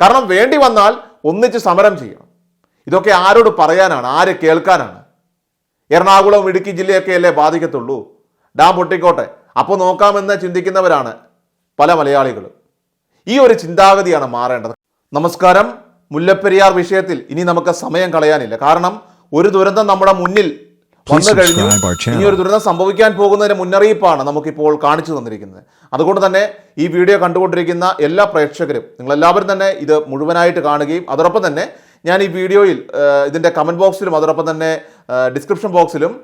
കാരണം വേണ്ടി വന്നാൽ ഒന്നിച്ച് സമരം ചെയ്യണം. ഇതൊക്കെ ആരോട് പറയാനാണ്? ആര് കേൾക്കാനാണ്? എറണാകുളം ഇടുക്കി ജില്ലയൊക്കെ അല്ലേ ബാധിക്കത്തുള്ളൂ? ഡാം പൊട്ടിക്കോട്ടെ അപ്പോൾ നോക്കാമെന്ന് ചിന്തിക്കുന്നവരാണ് പല മലയാളികളും. ഈ ഒരു ചിന്താഗതിയാണ് മാറേണ്ടത്. നമസ്കാരം. മുല്ലപ്പെരിയാർ വിഷയത്തിൽ ഇനി നമുക്ക് സമയം കളയാനില്ല. കാരണം ഒരു ദുരന്തം നമ്മുടെ മുന്നിൽ വന്നു കഴിഞ്ഞു. ഇനി ഒരു ദുരന്തം സംഭവിക്കാൻ പോകുന്നതിന് മുന്നറിയിപ്പാണ് നമുക്കിപ്പോൾ കാണിച്ചു തന്നിരിക്കുന്നത്. അതുകൊണ്ട് തന്നെ ഈ വീഡിയോ കണ്ടുകൊണ്ടിരിക്കുന്ന എല്ലാ പ്രേക്ഷകരും നിങ്ങളെല്ലാവരും തന്നെ ഇത് മുഴുവനായിട്ട് കാണുകയും അതോടൊപ്പം തന്നെ ഞാൻ ഈ വീഡിയോയിൽ ഇതിന്റെ കമന്റ് കമന്റ് ബോക്സിലും അതോടൊപ്പം തന്നെ ഡിസ്ക്രിപ്ഷൻ ബോക്സിലും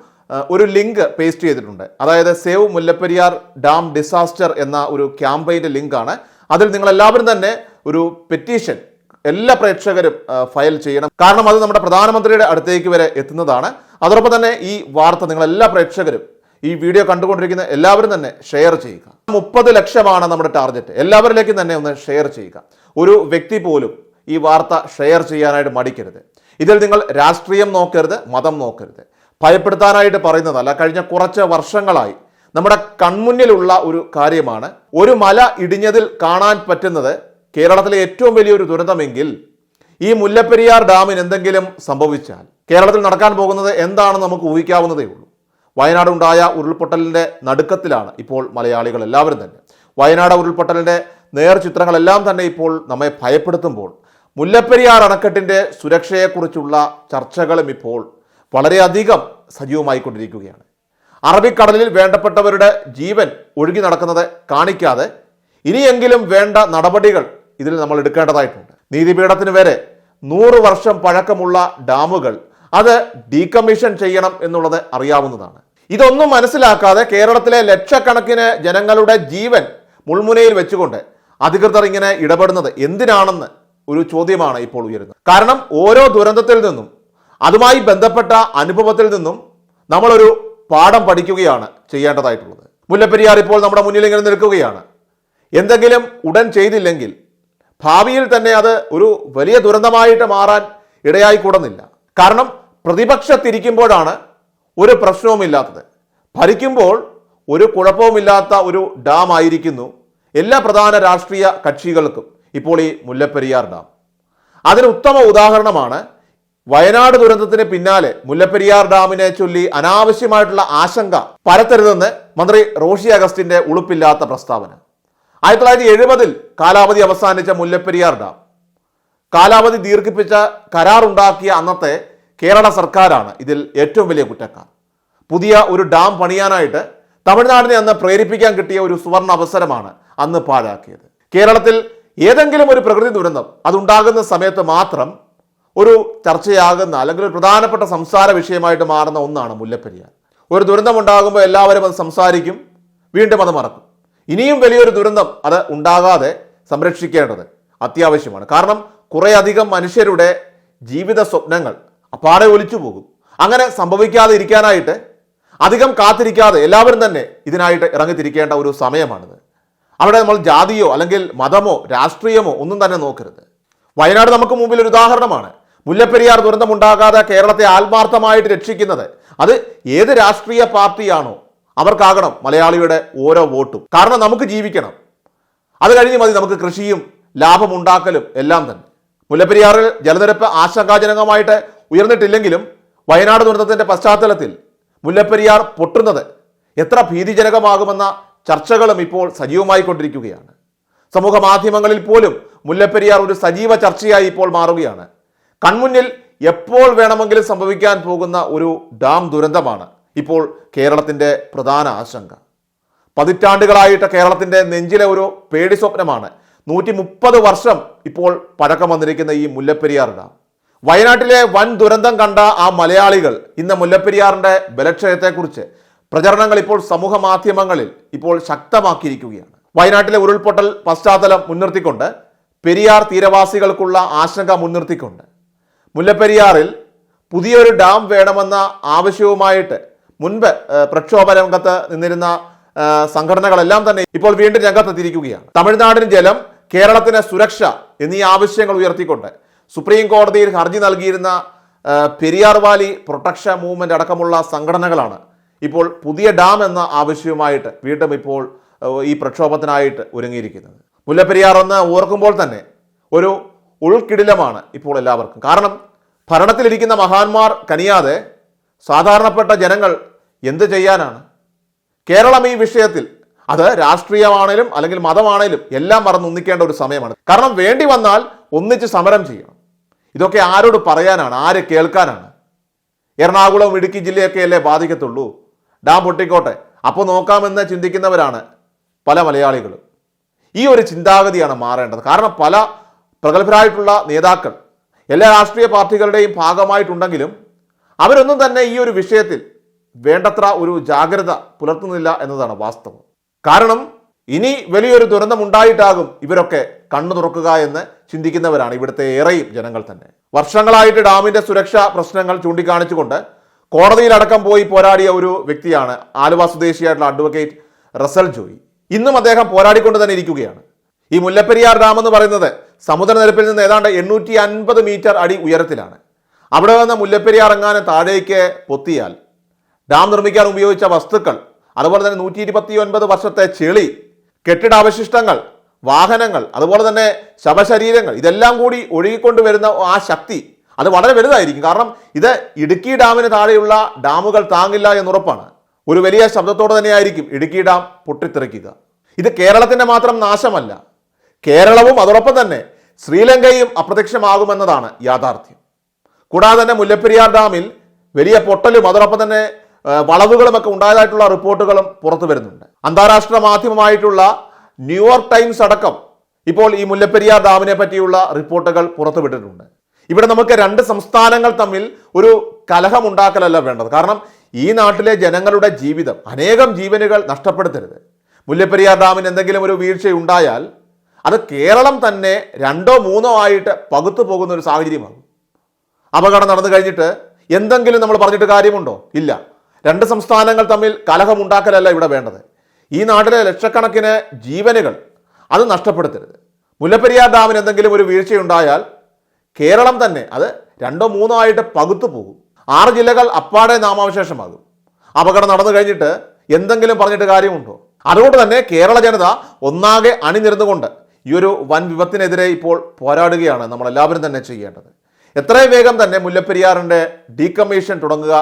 ഒരു ലിങ്ക് പേസ്റ്റ് ചെയ്തിട്ടുണ്ട്. അതായത് സേവ് മുല്ലപ്പെരിയാർ ഡാം ഡിസാസ്റ്റർ എന്ന ഒരു ക്യാമ്പയിന്റെ ലിങ്കാണ് അതിൽ നിങ്ങളെല്ലാവരും തന്നെ ഒരു പെറ്റീഷൻ എല്ലാ പ്രേക്ഷകരും ഫയൽ ചെയ്യണം. കാരണം അത് നമ്മുടെ പ്രധാനമന്ത്രിയുടെ അടുത്തേക്ക് വരെ എത്തുന്നതാണ്. അതോടൊപ്പം തന്നെ ഈ വാർത്ത നിങ്ങൾ എല്ലാ പ്രേക്ഷകരും ഈ വീഡിയോ കണ്ടുകൊണ്ടിരിക്കുന്ന എല്ലാവരും തന്നെ ഷെയർ ചെയ്യുക. മുപ്പത് ലക്ഷമാണ് നമ്മുടെ ടാർഗറ്റ് എല്ലാവരിലേക്കും തന്നെ ഒന്ന് ഷെയർ ചെയ്യുക. ഒരു വ്യക്തി പോലും ഈ വാർത്ത ഷെയർ ചെയ്യാനായിട്ട് മടിക്കരുത്. ഇതിൽ നിങ്ങൾ രാഷ്ട്രീയം നോക്കരുത് മതം നോക്കരുത്. ഭയപ്പെടുത്താനായിട്ട് പറയുന്നതല്ല. കഴിഞ്ഞ കുറച്ച് വർഷങ്ങളായി നമ്മുടെ കൺമുന്നിലുള്ള ഒരു കാര്യമാണ്. ഒരു മല ഇടിഞ്ഞതിൽ കാണാൻ പറ്റുന്നത് കേരളത്തിലെ ഏറ്റവും വലിയൊരു ദുരന്തമെങ്കിൽ ഈ മുല്ലപ്പെരിയാർ ഡാമിന് എന്തെങ്കിലും സംഭവിച്ചാൽ കേരളത്തിൽ നടക്കാൻ പോകുന്നത് എന്താണെന്ന് നമുക്ക് ഊഹിക്കാവുന്നതേ ഉള്ളൂ. വയനാടുണ്ടായ ഉരുൾപൊട്ടലിന്റെ നടുക്കത്തിലാണ് ഇപ്പോൾ മലയാളികൾ എല്ലാവരും തന്നെ. വയനാട് ഉരുൾപൊട്ടലിന്റെ നേർചിത്രങ്ങളെല്ലാം തന്നെ ഇപ്പോൾ നമ്മെ ഭയപ്പെടുത്തുമ്പോൾ മുല്ലപ്പെരിയാർ അണക്കെട്ടിന്റെ സുരക്ഷയെക്കുറിച്ചുള്ള ചർച്ചകളും ഇപ്പോൾ വളരെയധികം സജീവമായിക്കൊണ്ടിരിക്കുകയാണ്. അറബിക്കടലിൽ വേണ്ടപ്പെട്ടവരുടെ ജീവൻ ഒഴുകി നടക്കുന്നത് കാണിക്കാതെ ഇനിയെങ്കിലും വേണ്ട നടപടികൾ ഇതിൽ നമ്മൾ എടുക്കേണ്ടതായിട്ടുണ്ട്. നീതിപീഠത്തിന് വരെ നൂറ് വർഷം പഴക്കമുള്ള ഡാമുകൾ അത് ഡീകമ്മീഷൻ ചെയ്യണം എന്നുള്ളത് അറിയാവുന്നതാണ്. ഇതൊന്നും മനസ്സിലാക്കാതെ കേരളത്തിലെ ലക്ഷക്കണക്കിന് ജനങ്ങളുടെ ജീവൻ മുൾമുനയിൽ വെച്ചുകൊണ്ട് അധികൃതർ ഇങ്ങനെ ഇടപെടുന്നത് എന്തിനാണെന്ന് ഒരു ചോദ്യമാണ് ഇപ്പോൾ ഉയരുന്നത്. കാരണം ഓരോ ദുരന്തത്തിൽ നിന്നും അതുമായി ബന്ധപ്പെട്ട അനുഭവത്തിൽ നിന്നും നമ്മളൊരു പാഠം പഠിക്കുകയാണ് ചെയ്യേണ്ടതായിട്ടുള്ളത്. മുല്ലപ്പെരിയാർ ഇപ്പോൾ നമ്മുടെ മുന്നിൽ ഇങ്ങനെ നിൽക്കുകയാണ്. എന്തെങ്കിലും ഉടൻ ചെയ്തില്ലെങ്കിൽ ഭാവിയിൽ തന്നെ അത് ഒരു വലിയ ദുരന്തമായിട്ട് മാറാൻ ഇടയായി കൂടുന്നില്ല. കാരണം പ്രതിപക്ഷത്തിരിക്കുമ്പോഴാണ് ഒരു പ്രശ്നവുമില്ലാത്തത് ഭരിക്കുമ്പോൾ ഒരു കുഴപ്പവുമില്ലാത്ത ഒരു ഡാം ആയിരിക്കുന്നു എല്ലാ പ്രധാന രാഷ്ട്രീയ കക്ഷികൾക്കും ഇപ്പോൾ ഈ മുല്ലപ്പെരിയാർ ഡാം. അതിന് ഉത്തമ ഉദാഹരണമാണ് വയനാട് ദുരന്തത്തിന് പിന്നാലെ മുല്ലപ്പെരിയാർ ഡാമിനെ ചൊല്ലി അനാവശ്യമായിട്ടുള്ള ആശങ്ക പരത്തരുതെന്ന് മന്ത്രി റോഷി അഗസ്റ്റിന്റെ ഉളുപ്പില്ലാത്ത പ്രസ്താവന. ആയിരത്തി തൊള്ളായിരത്തി എഴുപതിൽ കാലാവധി അവസാനിച്ച മുല്ലപ്പെരിയാർ ഡാം കാലാവധി ദീർഘിപ്പിച്ച കരാറുണ്ടാക്കിയ അന്നത്തെ കേരള സർക്കാരാണ് ഇതിൽ ഏറ്റവും വലിയ കുറ്റക്കാർ. പുതിയ ഒരു ഡാം പണിയാനായിട്ട് തമിഴ്നാടിനെ അന്ന് പ്രേരിപ്പിക്കാൻ കിട്ടിയ ഒരു സുവർണ അവസരമാണ് അന്ന് പാഴാക്കിയത്. കേരളത്തിൽ ഏതെങ്കിലും ഒരു പ്രകൃതി ദുരന്തം അതുണ്ടാകുന്ന സമയത്ത് മാത്രം ഒരു ചർച്ചയാകുന്ന അല്ലെങ്കിൽ ഒരു പ്രധാനപ്പെട്ട സംസാര വിഷയമായിട്ട് മാറുന്ന ഒന്നാണ് മുല്ലപ്പെരിയാർ. ഒരു ദുരന്തം ഉണ്ടാകുമ്പോൾ എല്ലാവരും അത് സംസാരിക്കും വീണ്ടും അത് മറക്കും. ഇനിയും വലിയൊരു ദുരന്തം അത് ഉണ്ടാകാതെ സംരക്ഷിക്കേണ്ടത് അത്യാവശ്യമാണ്. കാരണം കുറേയധികം മനുഷ്യരുടെ ജീവിത സ്വപ്നങ്ങൾ അപ്പാടെ ഒലിച്ചു പോകും. അങ്ങനെ സംഭവിക്കാതെ ഇരിക്കാനായിട്ട് അധികം കാത്തിരിക്കാതെ എല്ലാവരും തന്നെ ഇതിനായിട്ട് ഇറങ്ങിത്തിരിക്കേണ്ട ഒരു സമയമാണിത്. അവിടെ നമ്മൾ ജാതിയോ അല്ലെങ്കിൽ മതമോ രാഷ്ട്രീയമോ ഒന്നും തന്നെ നോക്കരുത്. വയനാട് നമുക്ക് മുമ്പിൽ ഒരു ഉദാഹരണമാണ്. മുല്ലപ്പെരിയാർ ദുരന്തമുണ്ടാകാതെ കേരളത്തെ ആത്മാർത്ഥമായിട്ട് രക്ഷിക്കുന്നത് അത് ഏത് രാഷ്ട്രീയ പാർട്ടിയാണോ അവർക്കാകണം മലയാളിയുടെ ഓരോ വോട്ടും. കാരണം നമുക്ക് ജീവിക്കണം. അത് കഴിഞ്ഞ് മതി നമുക്ക് കൃഷിയും ലാഭം ഉണ്ടാക്കലും എല്ലാം തന്നെ. മുല്ലപ്പെരിയാറിൽ ജലനിരപ്പ് ആശങ്കാജനകമായിട്ട് ഉയർന്നിട്ടില്ലെങ്കിലും വയനാട് ദുരന്തത്തിന്റെ പശ്ചാത്തലത്തിൽ മുല്ലപ്പെരിയാർ പൊട്ടുന്നത് എത്ര ഭീതിജനകമാകുമെന്ന ചർച്ചകളും ഇപ്പോൾ സജീവമായിക്കൊണ്ടിരിക്കുകയാണ്. സമൂഹ മാധ്യമങ്ങളിൽ പോലും മുല്ലപ്പെരിയാർ ഒരു സജീവ ചർച്ചയായി ഇപ്പോൾ മാറുകയാണ്. കൺമുന്നിൽ എപ്പോൾ വേണമെങ്കിലും സംഭവിക്കാൻ പോകുന്ന ഒരു ഡാം ദുരന്തമാണ്. ഇപ്പോൾ കേരളത്തിന്റെ പ്രധാന ആശങ്ക. പതിറ്റാണ്ടുകളായിട്ട് കേരളത്തിന്റെ നെഞ്ചിലെ ഒരു പേടി സ്വപ്നമാണ് നൂറ്റി മുപ്പത് വർഷം ഇപ്പോൾ പഴക്കം വന്നിരിക്കുന്ന ഈ മുല്ലപ്പെരിയാർ ഡാം. വയനാട്ടിലെ വൻ ദുരന്തം കണ്ട ആ മലയാളികൾ ഇന്ന് മുല്ലപ്പെരിയാറിന്റെ ബലക്ഷയത്തെക്കുറിച്ച് പ്രചരണങ്ങൾ ഇപ്പോൾ സമൂഹ മാധ്യമങ്ങളിൽ ഇപ്പോൾ ശക്തമാക്കിയിരിക്കുകയാണ്. വയനാട്ടിലെ ഉരുൾപൊട്ടൽ പശ്ചാത്തലം മുൻനിർത്തിക്കൊണ്ട് പെരിയാർ തീരവാസികൾക്കുള്ള ആശങ്ക മുൻനിർത്തിക്കൊണ്ട്. മുല്ലപ്പെരിയാറിൽ പുതിയൊരു ഡാം വേണമെന്ന ആവശ്യവുമായിട്ട് മുൻപ് പ്രക്ഷോഭ രംഗത്ത് നിന്നിരുന്ന സംഘടനകളെല്ലാം തന്നെ ഇപ്പോൾ വീണ്ടും രംഗത്തെത്തിയിരിക്കുകയാണ്. തമിഴ്നാടിന് ജലം കേരളത്തിന് സുരക്ഷ എന്നീ ആവശ്യങ്ങൾ ഉയർത്തിക്കൊണ്ട് സുപ്രീം കോടതിയിൽ ഹർജി നൽകിയിരുന്ന പെരിയാർ വാലി പ്രൊട്ടക്ഷൻ മൂവ്മെന്റ് അടക്കമുള്ള സംഘടനകളാണ് ഇപ്പോൾ പുതിയ ഡാം എന്ന ആവശ്യവുമായിട്ട് വീണ്ടും ഇപ്പോൾ ഈ പ്രക്ഷോഭത്തിനായിട്ട് ഒരുങ്ങിയിരിക്കുന്നത്. മുല്ലപ്പെരിയാർ എന്ന് ഓർക്കുമ്പോൾ തന്നെ ഒരു ഉൾക്കിടിലമാണ് ഇപ്പോൾ എല്ലാവർക്കും. കാരണം ഭരണത്തിലിരിക്കുന്ന മഹാന്മാർ കനിയാതെ സാധാരണപ്പെട്ട ജനങ്ങൾ എന്ത് ചെയ്യാനാണ്? കേരളം ഈ വിഷയത്തിൽ അത് രാഷ്ട്രീയമാണേലും അല്ലെങ്കിൽ മതമാണേലും എല്ലാം മറന്ന് ഒന്നിക്കേണ്ട ഒരു സമയമാണ്. കാരണം വേണ്ടി വന്നാൽ ഒന്നിച്ച് സമരം ചെയ്യണം. ഇതൊക്കെ ആരോട് പറയാനാണ്? ആര് കേൾക്കാനാണ്? എറണാകുളം ഇടുക്കി ജില്ലയൊക്കെ അല്ലേ ബാധിക്കത്തുള്ളൂ? ഡാം പൊട്ടിക്കോട്ടെ. അപ്പോൾ നോക്കാമെന്ന് ചിന്തിക്കുന്നവരാണ് പല മലയാളികളും. ഈ ഒരു ചിന്താഗതിയാണ് മാറേണ്ടത്. കാരണം പല പ്രഗത്ഭരായിട്ടുള്ള നേതാക്കൾ എല്ലാ രാഷ്ട്രീയ പാർട്ടികളുടെയും ഭാഗമായിട്ടുണ്ടെങ്കിലും അവരൊന്നും തന്നെ ഈ ഒരു വിഷയത്തിൽ വേണ്ടത്ര ഒരു ജാഗ്രത പുലർത്തുന്നില്ല എന്നതാണ് വാസ്തവം. കാരണം ഇനി വലിയൊരു ദുരന്തമുണ്ടായിട്ടാകും ഇവരൊക്കെ കണ്ണു തുറക്കുക എന്ന് ചിന്തിക്കുന്നവരാണ് ഇവിടുത്തെ ഏറെയും ജനങ്ങൾ തന്നെ. വർഷങ്ങളായിട്ട് ഡാമിന്റെ സുരക്ഷാ പ്രശ്നങ്ങൾ ചൂണ്ടിക്കാണിച്ചുകൊണ്ട് കോടതിയിലടക്കം പോയി പോരാടിയ ഒരു വ്യക്തിയാണ് ആലുവ സ്വദേശിയായിട്ടുള്ള അഡ്വക്കേറ്റ് റസൽ ജോയി. ഇന്നും അദ്ദേഹം പോരാടിക്കൊണ്ട് തന്നെ ഇരിക്കുകയാണ്. ഈ മുല്ലപ്പെരിയാർ ഡാം എന്ന് പറയുന്നത് സമുദ്രനിരപ്പിൽ നിന്ന് ഏതാണ്ട് എണ്ണൂറ്റി അൻപത് മീറ്റർ അടി ഉയരത്തിലാണ്. അവിടെ നിന്ന് മുല്ലപ്പെരിയാർ എങ്ങാനും താഴേക്ക് പൊത്തിയാൽ ഡാം നിർമ്മിക്കാൻ ഉപയോഗിച്ച വസ്തുക്കൾ അതുപോലെ തന്നെ നൂറ്റി ഇരുപത്തി ഒൻപത് വർഷത്തെ ചെളി കെട്ടിടാവശിഷ്ടങ്ങൾ വാഹനങ്ങൾ അതുപോലെ തന്നെ ശവശരീരങ്ങൾ ഇതെല്ലാം കൂടി ഒഴുകിക്കൊണ്ട് വരുന്ന ആ ശക്തി അത് വളരെ വലുതായിരിക്കും. കാരണം ഇത് ഇടുക്കി ഡാമിന് താഴെയുള്ള ഡാമുകൾ താങ്ങില്ല എന്നുറപ്പാണ്. ഒരു വലിയ ശബ്ദത്തോടെ തന്നെയായിരിക്കും ഇടുക്കി ഡാം പൊട്ടിത്തെറിക്കുക. ഇത് കേരളത്തിന്റെ മാത്രം നാശമല്ല. കേരളവും അതോടൊപ്പം തന്നെ ശ്രീലങ്കയും അപ്രത്യക്ഷമാകുമെന്നതാണ് യാഥാർത്ഥ്യം. കൂടാതെ തന്നെ മുല്ലപ്പെരിയാർ ഡാമിൽ വലിയ പൊട്ടലും അതോടൊപ്പം തന്നെ ആ, വളവുകളും ഒക്കെ ഉണ്ടായതായിട്ടുള്ള റിപ്പോർട്ടുകളും പുറത്തു വരുന്നുണ്ട്. അന്താരാഷ്ട്ര മാധ്യമമായിട്ടുള്ള ന്യൂയോർക്ക് ടൈംസ് അടക്കം ഇപ്പോൾ ഈ മുല്ലപ്പെരിയാർ ഡാമിനെ പറ്റിയുള്ള റിപ്പോർട്ടുകൾ പുറത്തുവിട്ടിട്ടുണ്ട് ഇവിടെ നമുക്ക് രണ്ട് സംസ്ഥാനങ്ങൾ തമ്മിൽ ഒരു കലഹമുണ്ടാക്കലല്ല വേണ്ടത്. കാരണം ഈ നാട്ടിലെ ജനങ്ങളുടെ ജീവിതം അനേകം ജീവനുകൾ നഷ്ടപ്പെടുത്തരുത്. മുല്ലപ്പെരിയാർ ഡാമിന് എന്തെങ്കിലും ഒരു വീഴ്ചയുണ്ടായാൽ അത് കേരളം തന്നെ രണ്ടോ മൂന്നോ ആയിട്ട് പകുത്തു പോകുന്ന ഒരു സാഹചര്യമാകും. അപകടം നടന്നു കഴിഞ്ഞിട്ട് എന്തെങ്കിലും നമ്മൾ പറഞ്ഞിട്ട് കാര്യമുണ്ടോ? ഇല്ല. രണ്ട് സംസ്ഥാനങ്ങൾ തമ്മിൽ കലഹമുണ്ടാക്കലല്ല ഇവിടെ വേണ്ടത്. ഈ നാട്ടിലെ ലക്ഷക്കണക്കിന് ജീവനുകൾ അത് നഷ്ടപ്പെടുത്തരുത്. മുല്ലപ്പെരിയാർ ഡാമിന് എന്തെങ്കിലും ഒരു വീഴ്ചയുണ്ടായാൽ കേരളം തന്നെ അത് രണ്ടോ മൂന്നോ ആയിട്ട് പകുത്തു പോകും. ആറ് ജില്ലകൾ അപ്പാടെ നാമാവശേഷമാകും. അപകടം നടന്നു കഴിഞ്ഞിട്ട് എന്തെങ്കിലും പറഞ്ഞിട്ട് കാര്യമുണ്ടോ? അതുകൊണ്ട് തന്നെ കേരള ജനത ഒന്നാകെ അണിനിരുന്നുകൊണ്ട് ഈ ഒരു വൻ വിപത്തിനെതിരെ ഇപ്പോൾ പോരാടുകയാണ് നമ്മളെല്ലാവരും തന്നെ ചെയ്യേണ്ടത്. എത്രയും വേഗം തന്നെ മുല്ലപ്പെരിയാറിന്റെ ഡീകമ്മീഷൻ തുടങ്ങുക.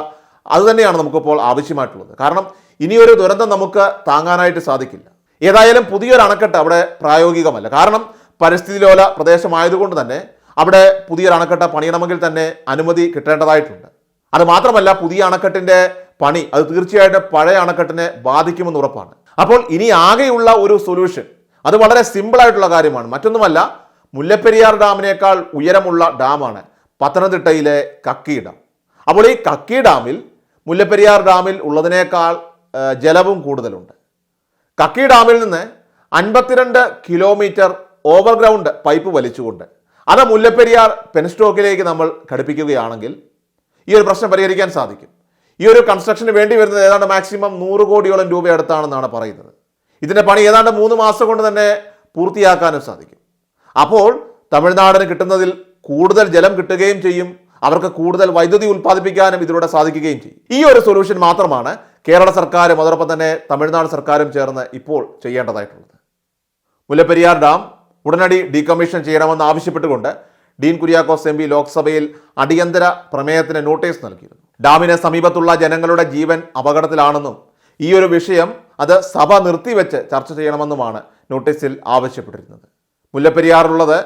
അത് തന്നെയാണ് നമുക്കിപ്പോൾ ആവശ്യമായിട്ടുള്ളത്. കാരണം ഇനിയൊരു ദുരന്തം നമുക്ക് താങ്ങാനായിട്ട് സാധിക്കില്ല. ഏതായാലും പുതിയൊരു അണക്കെട്ട് അവിടെ പ്രായോഗികമല്ല. കാരണം പരിസ്ഥിതി ലോല പ്രദേശമായതുകൊണ്ട് തന്നെ അവിടെ പുതിയൊരു അണക്കെട്ട് പണിയണമെങ്കിൽ തന്നെ അനുമതി കിട്ടേണ്ടതായിട്ടുണ്ട്. അത് മാത്രമല്ല പുതിയ അണക്കെട്ടിന്റെ പണി അത് തീർച്ചയായിട്ടും പഴയ അണക്കെട്ടിനെ ബാധിക്കുമെന്ന് ഉറപ്പാണ്. അപ്പോൾ ഇനി ആകെയുള്ള ഒരു സൊല്യൂഷൻ അത് വളരെ സിമ്പിളായിട്ടുള്ള കാര്യമാണ്. മറ്റൊന്നുമല്ല മുല്ലപ്പെരിയാർ ഡാമിനേക്കാൾ ഉയരമുള്ള ഡാമാണ് പത്തനംതിട്ടയിലെ കക്കി ഡാം. അപ്പോൾ ഈ കക്കി ഡാമിൽ മുല്ലപ്പെരിയാർ ഡാമിൽ ഉള്ളതിനേക്കാൾ ജലവും കൂടുതലുണ്ട്. കക്കി ഡാമിൽ നിന്ന് അൻപത്തിരണ്ട് കിലോമീറ്റർ ഓവർഗ്രൗണ്ട് പൈപ്പ് വലിച്ചുകൊണ്ട് അത് മുല്ലപ്പെരിയാർ പെൻസ്റ്റോക്കിലേക്ക് നമ്മൾ ഘടിപ്പിക്കുകയാണെങ്കിൽ ഈ ഒരു പ്രശ്നം പരിഹരിക്കാൻ സാധിക്കും. ഈ ഒരു കൺസ്ട്രക്ഷന് വേണ്ടി വരുന്നത് ഏതാണ്ട് മാക്സിമം നൂറ് കോടിയോളം രൂപ അടുത്താണെന്നാണ് പറയുന്നത്. ഇതിന്റെ പണി ഏതാണ്ട് മൂന്ന് മാസം കൊണ്ട് തന്നെ പൂർത്തിയാക്കാനും സാധിക്കും. അപ്പോൾ തമിഴ്നാടിന് കിട്ടുന്നതിൽ കൂടുതൽ ജലം കിട്ടുകയും ചെയ്യും അവർക്ക് കൂടുതൽ വൈദ്യുതി ഉൽപ്പാദിപ്പിക്കാനും ഇതിലൂടെ സാധിക്കുകയും ചെയ്യും. ഈ ഒരു സൊല്യൂഷൻ മാത്രമാണ് കേരള സർക്കാരും അതോടൊപ്പം തന്നെ തമിഴ്നാട് സർക്കാരും ചേർന്ന് ഇപ്പോൾ ചെയ്യേണ്ടതായിട്ടുള്ളത്. മുല്ലപ്പെരിയാർ ഡാം ഉടനടി ഡീകമ്മീഷൻ ചെയ്യണമെന്ന് ആവശ്യപ്പെട്ടുകൊണ്ട് ഡീൻ കുര്യാക്കോസ് എം പി ലോക്സഭയിൽ അടിയന്തര പ്രമേയത്തിന് നോട്ടീസ് നൽകിയിരുന്നു. ഡാമിന് സമീപത്തുള്ള ജനങ്ങളുടെ ജീവൻ അപകടത്തിലാണെന്നും ഈ ഒരു വിഷയം അത് സഭ നിർത്തിവെച്ച് ചർച്ച ചെയ്യണമെന്നുമാണ് നോട്ടീസിൽ ആവശ്യപ്പെട്ടിരുന്നത്. മുല്ലപ്പെരിയാറുള്ളത്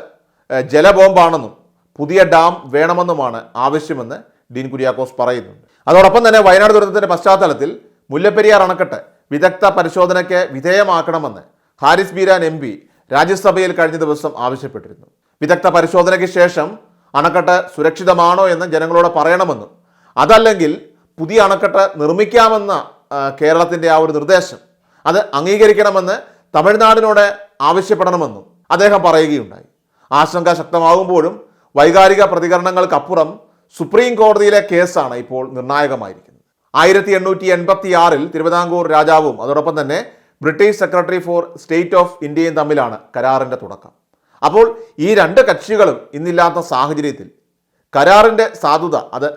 ജലബോംബാണെന്നും പുതിയ ഡാം വേണമെന്നുമാണ് ആവശ്യമെന്ന് ഡീൻ കുര്യാക്കോസ് പറയുന്നുണ്ട്. അതോടൊപ്പം തന്നെ വയനാട് ദുരന്തത്തിന്റെ പശ്ചാത്തലത്തിൽ മുല്ലപ്പെരിയാർ അണക്കെട്ട് വിദഗ്ധ പരിശോധനയ്ക്ക് വിധേയമാക്കണമെന്ന് ഹാരിസ് ബീരാൻ എം പി രാജ്യസഭയിൽ കഴിഞ്ഞ ദിവസം ആവശ്യപ്പെട്ടിരുന്നു. വിദഗ്ധ പരിശോധനയ്ക്ക് ശേഷം അണക്കെട്ട് സുരക്ഷിതമാണോ എന്ന് ജനങ്ങളോട് പറയണമെന്നും അതല്ലെങ്കിൽ പുതിയ അണക്കെട്ട് നിർമ്മിക്കാമെന്ന കേരളത്തിന്റെ ആ ഒരു നിർദ്ദേശം അത് അംഗീകരിക്കണമെന്ന് തമിഴ്നാടിനോട് ആവശ്യപ്പെടണമെന്നും അദ്ദേഹം പറയുകയുണ്ടായി. ആശങ്ക ശക്തമാകുമ്പോഴും വൈകാരിക പ്രതികരണങ്ങൾക്കപ്പുറം സുപ്രീം കോടതിയിലെ കേസാണ് ഇപ്പോൾ നിർണായകമായിരിക്കുന്നത്. ആയിരത്തി എണ്ണൂറ്റി എൺപത്തി ആറിൽ തിരുവിതാംകൂർ രാജാവും അതോടൊപ്പം തന്നെ British secretary for state of ഇന്ത്യയും തമ്മിലാണ് കരാറിന്റെ തുടക്കം. അപ്പോൾ ഈ രണ്ട് കക്ഷികളും ഇന്നില്ലാത്ത സാഹചര്യത്തിൽ കരാറിന്റെ സാധുത അത്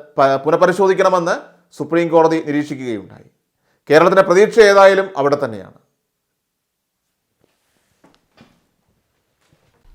പുനഃപരിശോധിക്കണമെന്ന് സുപ്രീം കോടതി നിരീക്ഷിക്കുകയുണ്ടായി. കേരളത്തിന്റെ പ്രതീക്ഷ ഏതായാലും അവിടെ തന്നെയാണ്.